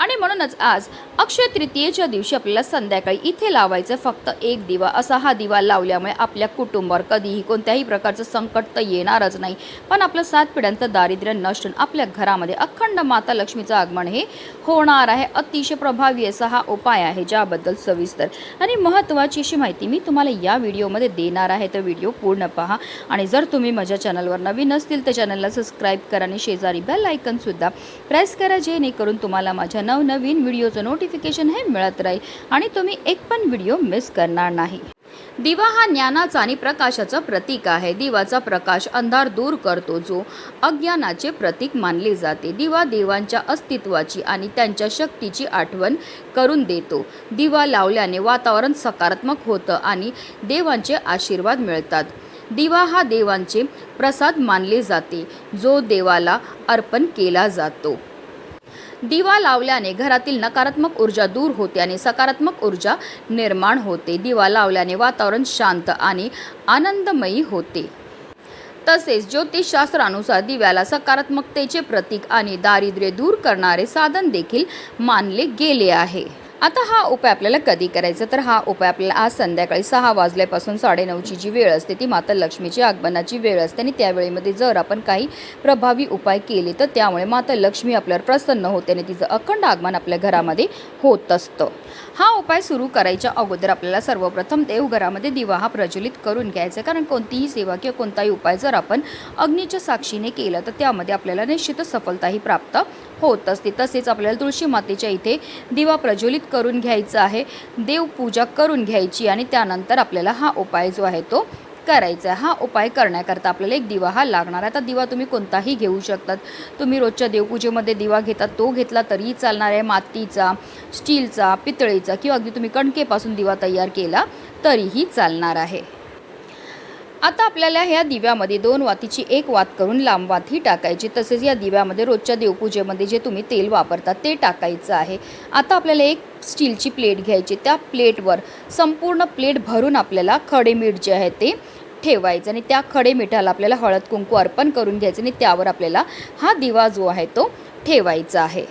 आणि म्हणूनच आज अक्षय तृतीयेच्या दिवशी आपल्याला संध्याकाळी इथे लावायचं फक्त एक दिवा असा हा दिवा लावल्यामुळे आपल्या कुटुंबावर कधीही कोणत्याही प्रकारचं संकट तर येणारच नाही. पण आपलं सात पिढ्यांचं दारिद्र्य नष्ट आपल्या घरामध्ये अखंड माता लक्ष्मीचं आगमन हे होणार आहे. अतिशय प्रभावी असा हा उपाय आहे ज्याबद्दल सविस्तर आणि महत्त्वाची अशी माहिती मी तुम्हाला या व्हिडिओमध्ये देणार आहे. तर व्हिडिओ पूर्ण पहा आणि जर तुम्ही माझ्या चॅनलवर नवीन असतील तर चॅनलला सबस्क्राईब करा आणि शेजारी बेल आयकनसुद्धा प्रेस करा जेणेकरून तुम्हाला माझ्या नवनवीन व्हिडिओचं नोटिफिकेशन हे मिळत राहील. आणि तुम्ही एक पण व्हिडिओ मिस करणार नाही. दिवा हा ज्ञानाचा आणि प्रकाशाचं प्रतीक आहे. दिवाचा प्रकाश अंधार दूर करतो जो अज्ञानाचे प्रतीक मानले जाते. दिवा देवांच्या अस्तित्वाची आणि त्यांच्या शक्तीची आठवण करून देतो. दिवा लावल्याने वातावरण सकारात्मक होतं आणि देवांचे आशीर्वाद मिळतात. दिवा हा देवांचे प्रसाद मानले जाते जो देवाला अर्पण केला जातो. दिवा लावल्याने घरातील नकारात्मक ऊर्जा दूर होते आणि सकारात्मक ऊर्जा निर्माण होते. दिवा लावल्याने वातावरण शांत आणि आनंदमयी होते. तसेच ज्योतिषशास्त्रानुसार दिव्याला सकारात्मकतेचे प्रतीक आणि दारिद्र्य दूर करणारे साधन देखील मानले गेले आहे. आता हा उपाय आपल्याला कधी करायचा? तर हा उपाय आपल्याला आज संध्याकाळी सहा वाजल्यापासून साडेनऊची जी वेळ असते ती माता लक्ष्मीची आगमनाची वेळ असते आणि त्यावेळेमध्ये जर आपण काही प्रभावी उपाय केले तर त्यामुळे माता लक्ष्मी आपल्यावर प्रसन्न होते आणि तिचं अखंड आगमन आपल्या घरामध्ये होत असतं. हा उपाय सुरू करायच्या अगोदर आपल्याला सर्वप्रथम देवघरामध्ये दिवा हा प्रज्वलित करून घ्यायचा. आहे. कारण कोणतीही सेवा किंवा कोणताही उपाय जर आपण अग्नीच्या साक्षीने केला तर त्यामध्ये आपल्याला निश्चितच सफलताही प्राप्त होत असते. तसेच आपल्याला तुळशी मातेच्या इथे दिवा प्रज्वलित करून घ्यायचं आहे. देवपूजा करून घ्यायची आणि त्यानंतर आपल्याला हा उपाय जो आहे तो करायचा आहे. हा उपाय करण्याकरता आपल्याला एक दिवा हा लागणार आहे. आता दिवा तुम्ही कोणताही घेऊ शकतात. तुम्ही रोजच्या देवपूजेमध्ये दिवा घेतात तो घेतला तरीही चालणार आहे. मातीचा स्टीलचा पितळेचा किंवा अगदी तुम्ही कणकेपासून दिवा तयार केला तरीही चालणार आहे. आता आपल्याला ह्या दिव्यामध्ये दोन वातीची एक वात करून लांब वात ही टाकायची. तसेच या दिव्यामध्ये रोजच्या देवपूजेमध्ये जे तुम्ही तेल वापरतात ते टाकायचं आहे. आता आपल्याला एक स्टीलची प्लेट घ्यायची. त्या प्लेटवर संपूर्ण प्लेट भरून आपल्याला खडे मीठ जे आहे ते ठेवायचं आणि त्या खडे मिठाला आपल्याला हळद कुंकू अर्पण करून घ्यायचं आणि त्यावर आपल्याला हा दिवा जो आहे तो ठेवायचा आहे.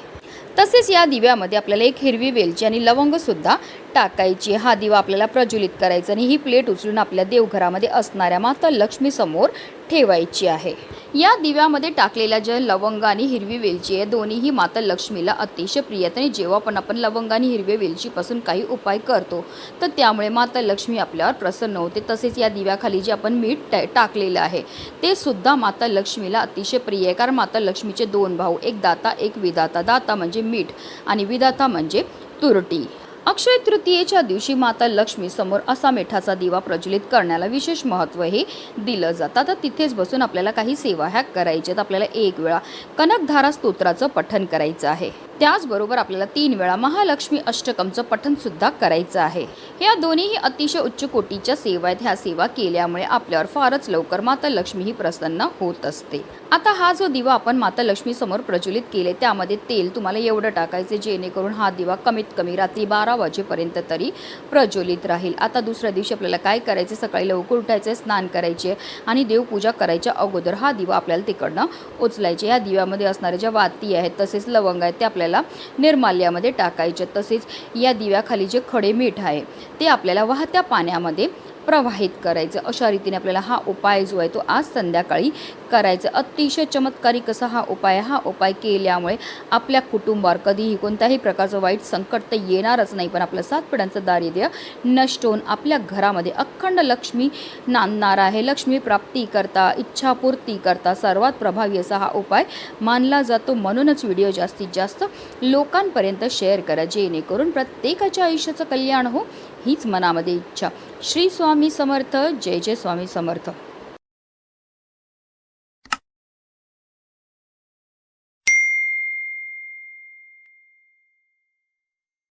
तसेच या दिव्यामध्ये आपल्याला एक हिरवी वेलची आणि लवंगसुद्धा टाकायची हा दिवा आपल्याला प्रज्वलित करायचा आणि ही प्लेट उचलून आपल्या देवघरामध्ये असणाऱ्या माता लक्ष्मीसमोर ठेवायची आहे. या दिव्यामध्ये टाकलेल्या ज्या लवंग आणि हिरवी वेलची आहे दोन्हीही माता लक्ष्मीला अतिशय प्रिय आहेत. आणि जेव्हा पण आपण लवंग आणि हिरवी वेलचीपासून काही उपाय करतो तर त्यामुळे माता लक्ष्मी आपल्यावर प्रसन्न होते. तसेच या दिव्याखाली जे आपण मीठ टा टाकलेलं आहे ते सुद्धा माता लक्ष्मीला अतिशय प्रिय आहे. कारण माता लक्ष्मीचे दोन भाऊ एक दाता एक विदाता दाता म्हणजे मीठ आणि विदाता म्हणजे तुरटी. अक्षय तृतीयेच्या दिवशी माता लक्ष्मी समोर असा मिठाचा दिवा प्रज्वलित करण्याला विशेष महत्त्व हे दिलं जातं. आता तिथेच बसून आपल्याला काही सेवा ह्या करायच्यात आपल्याला एक वेळा कनकधारा स्तोत्राचं पठण करायचं आहे. त्याचबरोबर आपल्याला तीन वेळा महालक्ष्मी अष्टकमचं पठनसुद्धा करायचं आहे. ह्या दोन्हीही अतिशय उच्च कोटीच्या सेवा आहेत. ह्या सेवा केल्यामुळे आपल्यावर फारच लवकर माता लक्ष्मी ही प्रसन्न होत असते. आता हा जो दिवा आपण माता लक्ष्मी समोर प्रज्वलित केले त्यामध्ये तेल तुम्हाला एवढं टाकायचे जेणेकरून हा दिवा कमीत कमी रात्री बारा वाजेपर्यंत तरी प्रज्वलित राहील. आता दुसऱ्या दिवशी आपल्याला काय करायचे सकाळी लवकर उठायचे स्नान करायचे आणि देवपूजा करायच्या अगोदर हा दिवा आपल्याला तिकडनं उचलायचे या दिव्यामध्ये असणाऱ्या ज्या वाती आहेत तसेच लवंग आहेत ते आपल्याला निर्माल्यामध्ये टाकायचे. तसेच या दिव्याखाली जे खडे मीठ आहे ते आपल्याला वाहत्या पाण्यामध्ये प्रवाहित करायचं. अशा रीतीने आपल्याला हा उपाय जो आहे तो आज संध्याकाळी करायचं. अतिशय चमत्कारिक असा हा उपाय हा उपाय केल्यामुळे आपल्या कुटुंबावर कधीही कोणत्याही प्रकारचं वाईट संकट तर येणारच नाही पण आपलं सात पिढ्यांचं दारिद्र्य नष्ट होऊन आपल्या घरामध्ये अखंड लक्ष्मी नांदणार आहे. लक्ष्मी प्राप्ती करता इच्छापूर्ती करता सर्वात प्रभावी असा हा उपाय मानला जातो. म्हणूनच व्हिडिओ जास्तीत जास्त लोकांपर्यंत शेअर करा जेणेकरून प्रत्येकाच्या आयुष्याचं कल्याण हो हीच मनामध्ये इच्छा. श्री स्वामी समर्थ. जय जय स्वामी समर्थ.